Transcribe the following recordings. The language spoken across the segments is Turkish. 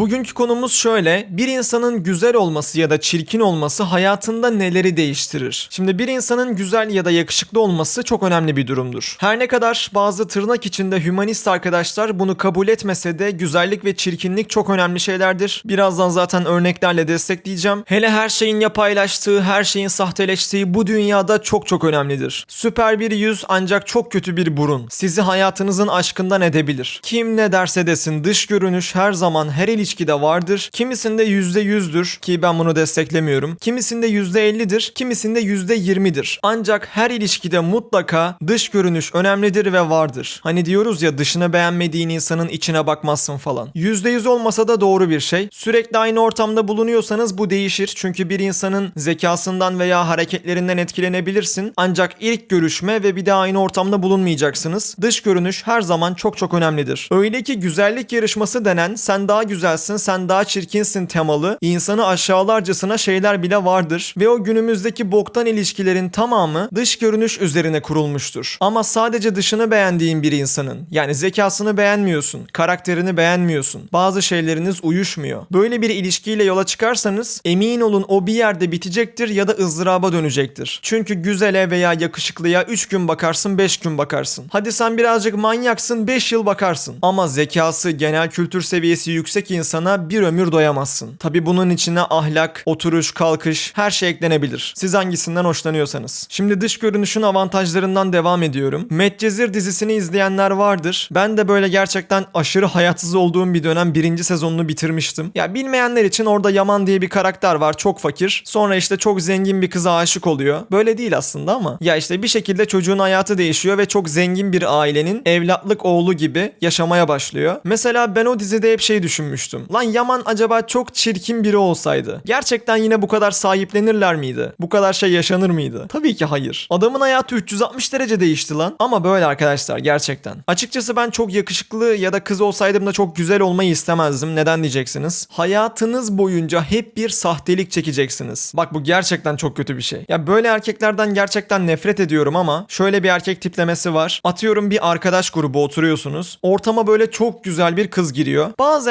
Bugünkü konumuz şöyle. Bir insanın güzel olması ya da çirkin olması hayatında neleri değiştirir? Şimdi bir insanın güzel ya da yakışıklı olması çok önemli bir durumdur. Her ne kadar bazı tırnak içinde hümanist arkadaşlar bunu kabul etmese de güzellik ve çirkinlik çok önemli şeylerdir. Birazdan zaten örneklerle destekleyeceğim. Hele her şeyin yapaylaştığı, her şeyin sahteleştiği bu dünyada çok çok önemlidir. Süper bir yüz ancak çok kötü bir burun. Sizi hayatınızın aşkından edebilir. Kim ne derse desin dış görünüş her zaman her ilişkide vardır. Kimisinde yüzde yüzdür ki ben bunu desteklemiyorum. Kimisinde yüzde ellidir, kimisinde yüzde yirmidir. Ancak her ilişkide mutlaka dış görünüş önemlidir ve vardır. Hani diyoruz ya dışını beğenmediğin insanın içine bakmazsın falan. Yüzde yüz olmasa da doğru bir şey. Sürekli aynı ortamda bulunuyorsanız bu değişir. Çünkü bir insanın zekasından veya hareketlerinden etkilenebilirsin. Ancak ilk görüşme ve bir daha aynı ortamda bulunmayacaksınız. Dış görünüş her zaman çok çok önemlidir. Öyle ki güzellik yarışması denen sen daha güzelsin, sen daha çirkinsin temalı insanı aşağılarcasına şeyler bile vardır ve o günümüzdeki boktan ilişkilerin tamamı dış görünüş üzerine kurulmuştur. Ama sadece dışını beğendiğin bir insanın yani zekasını beğenmiyorsun, karakterini beğenmiyorsun, bazı şeyleriniz uyuşmuyor. Böyle bir ilişkiyle yola çıkarsanız emin olun o bir yerde bitecektir ya da ızdıraba dönecektir. Çünkü güzele veya yakışıklıya 3 gün bakarsın 5 gün bakarsın. Hadi sen birazcık manyaksın 5 yıl bakarsın. Ama zekası, genel kültür seviyesi yüksek insana bir ömür doyamazsın. Tabi bunun içine ahlak, oturuş, kalkış her şey eklenebilir. Siz hangisinden hoşlanıyorsanız. Şimdi dış görünüşün avantajlarından devam ediyorum. Medcezir dizisini izleyenler vardır. Ben de böyle gerçekten aşırı hayatsız olduğum bir dönem birinci sezonunu bitirmiştim. Ya bilmeyenler için orada Yaman diye bir karakter var. Çok fakir. Sonra işte çok zengin bir kıza aşık oluyor. Böyle değil aslında ama. Ya işte bir şekilde çocuğun hayatı değişiyor ve çok zengin bir ailenin evlatlık oğlu gibi yaşamaya başlıyor. Mesela ben o dizide hep şey düşünmüştüm. Lan Yaman acaba çok çirkin biri olsaydı. Gerçekten yine bu kadar sahiplenirler miydi? Bu kadar şey yaşanır mıydı? Tabii ki hayır. Adamın hayatı 360 derece değişti lan. Ama böyle arkadaşlar gerçekten. Açıkçası ben çok yakışıklı ya da kız olsaydım da çok güzel olmayı istemezdim. Neden diyeceksiniz? Hayatınız boyunca hep bir sahtelik çekeceksiniz. Bak bu gerçekten çok kötü bir şey. Ya böyle erkeklerden gerçekten nefret ediyorum ama şöyle bir erkek tiplemesi var. Atıyorum bir arkadaş grubu oturuyorsunuz. Ortama böyle çok güzel bir kız giriyor. Bazı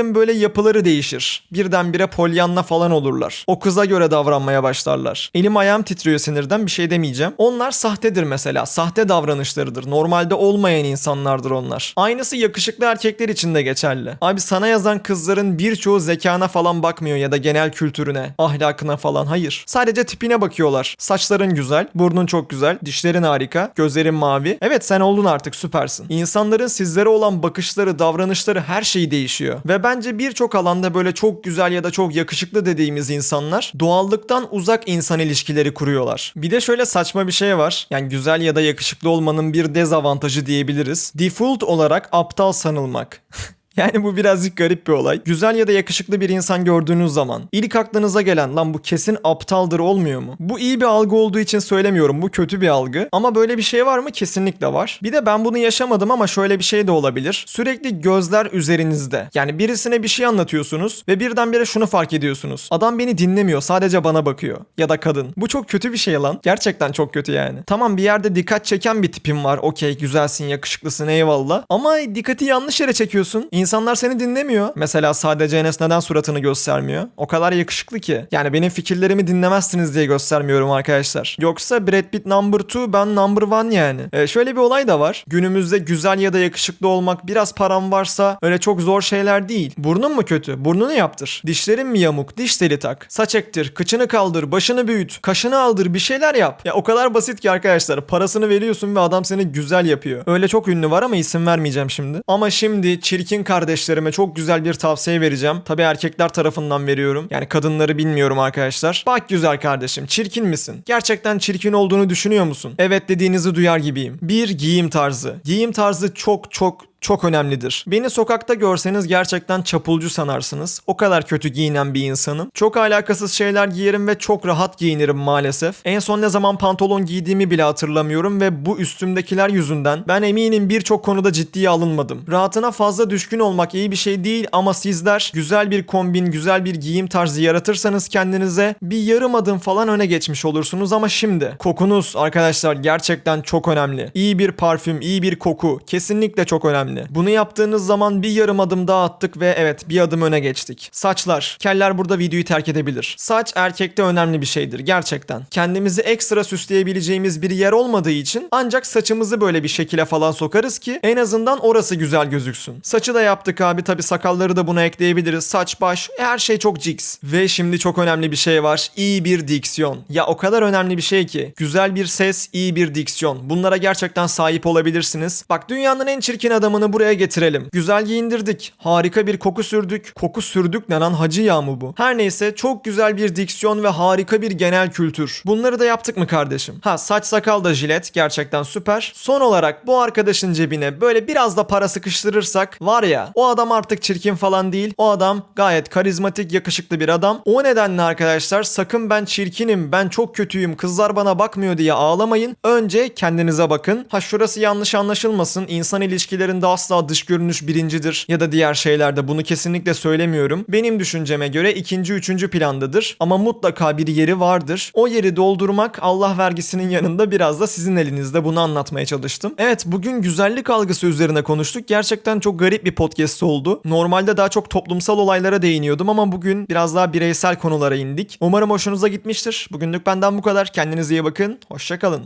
erkeklerin böyle yapıları değişir. Birdenbire polyanla falan olurlar. O kıza göre davranmaya başlarlar. Elim ayağım titriyor sinirden bir şey demeyeceğim. Onlar sahtedir mesela. Sahte davranışlarıdır. Normalde olmayan insanlardır onlar. Aynısı yakışıklı erkekler için de geçerli. Abi sana yazan kızların birçoğu zekana falan bakmıyor ya da genel kültürüne, ahlakına falan. Hayır. Sadece tipine bakıyorlar. Saçların güzel, burnun çok güzel, dişlerin harika, gözlerin mavi. Evet sen oldun artık süpersin. İnsanların sizlere olan bakışları, davranışları her şey değişiyor. Ve bence birçok alanda böyle çok güzel ya da çok yakışıklı dediğimiz insanlar doğallıktan uzak insan ilişkileri kuruyorlar. Bir de şöyle saçma bir şey var. Yani güzel ya da yakışıklı olmanın bir dezavantajı diyebiliriz. Default olarak aptal sanılmak. Yani bu birazcık garip bir olay. Güzel ya da yakışıklı bir insan gördüğünüz zaman ilk aklınıza gelen lan bu kesin aptaldır olmuyor mu? Bu iyi bir algı olduğu için söylemiyorum. Bu kötü bir algı. Ama böyle bir şey var mı? Kesinlikle var. Bir de ben bunu yaşamadım ama şöyle bir şey de olabilir. Sürekli gözler üzerinizde. Yani birisine bir şey anlatıyorsunuz ve birdenbire şunu fark ediyorsunuz. Adam beni dinlemiyor. Sadece bana bakıyor. Ya da kadın. Bu çok kötü bir şey lan. Gerçekten çok kötü yani. Tamam bir yerde dikkat çeken bir tipim var. Okey güzelsin, yakışıklısın eyvallah. Ama dikkati yanlış yere çekiyorsun. İnsanlar seni dinlemiyor. Mesela sadece Enes neden suratını göstermiyor? O kadar yakışıklı ki. Yani benim fikirlerimi dinlemezsiniz diye göstermiyorum arkadaşlar. Yoksa Brad Pitt number two ben number one yani. Ee, şöyle bir olay da var. Günümüzde güzel ya da yakışıklı olmak biraz param varsa öyle çok zor şeyler değil. Burnun mu kötü? Burnunu yaptır. Dişlerin mi yamuk? Diş teli tak. Saç ektir. Kıçını kaldır. Başını büyüt. Kaşını aldır. Bir şeyler yap. Ya o kadar basit ki arkadaşlar. Parasını veriyorsun ve adam seni güzel yapıyor. Öyle çok ünlü var ama isim vermeyeceğim şimdi. Ama şimdi çirkin kardeşlerime çok güzel bir tavsiye vereceğim. Tabii erkekler tarafından veriyorum. Yani kadınları bilmiyorum arkadaşlar. Bak güzel kardeşim çirkin misin? Gerçekten çirkin olduğunu düşünüyor musun? Evet dediğinizi duyar gibiyim. Bir giyim tarzı. Giyim tarzı çok çok çok önemlidir. Beni sokakta görseniz gerçekten çapulcu sanarsınız. O kadar kötü giyinen bir insanım. Çok alakasız şeyler giyerim ve çok rahat giyinirim maalesef. En son ne zaman pantolon giydiğimi bile hatırlamıyorum ve bu üstümdekiler yüzünden ben eminim birçok konuda ciddiye alınmadım. Rahatına fazla düşkün olmak iyi bir şey değil ama sizler güzel bir kombin, güzel bir giyim tarzı yaratırsanız kendinize bir yarım adım falan öne geçmiş olursunuz ama şimdi kokunuz arkadaşlar gerçekten çok önemli. İyi bir parfüm, iyi bir koku kesinlikle çok önemli. Önemli. Bunu yaptığınız zaman bir yarım adım daha attık ve evet bir adım öne geçtik. Saçlar. Keller burada videoyu terk edebilir. Saç erkekte önemli bir şeydir gerçekten. Kendimizi ekstra süsleyebileceğimiz bir yer olmadığı için ancak saçımızı böyle bir şekile falan sokarız ki en azından orası güzel gözüksün. Saçı da yaptık abi tabi sakalları da buna ekleyebiliriz. Saç baş her şey çok jigs. Ve şimdi çok önemli bir şey var. İyi bir diksiyon. Ya o kadar önemli bir şey ki. Güzel bir ses, iyi bir diksiyon. Bunlara gerçekten sahip olabilirsiniz. Bak dünyanın en çirkin adamını buraya getirelim. Güzel giyindirdik. Harika bir koku sürdük. Koku sürdük ne lan hacı yağ mı bu? Her neyse çok güzel bir diksiyon ve harika bir genel kültür. Bunları da yaptık mı kardeşim? Ha saç sakal da jilet gerçekten süper. Son olarak bu arkadaşın cebine böyle biraz da para sıkıştırırsak var ya o adam artık çirkin falan değil. O adam gayet karizmatik yakışıklı bir adam. O nedenle arkadaşlar sakın ben çirkinim ben çok kötüyüm kızlar bana bakmıyor diye ağlamayın. Önce kendinize bakın. Ha şurası yanlış anlaşılmasın. İnsan ilişkilerinde asla dış görünüş birincidir ya da diğer şeylerde bunu kesinlikle söylemiyorum. Benim düşünceme göre ikinci üçüncü plandadır ama mutlaka bir yeri vardır. O yeri doldurmak Allah vergisinin yanında biraz da sizin elinizde bunu anlatmaya çalıştım. Evet bugün güzellik algısı üzerine konuştuk. Gerçekten çok garip bir podcast oldu. Normalde daha çok toplumsal olaylara değiniyordum ama bugün biraz daha bireysel konulara indik. Umarım hoşunuza gitmiştir. Bugünlük benden bu kadar. Kendinize iyi bakın. Hoşçakalın.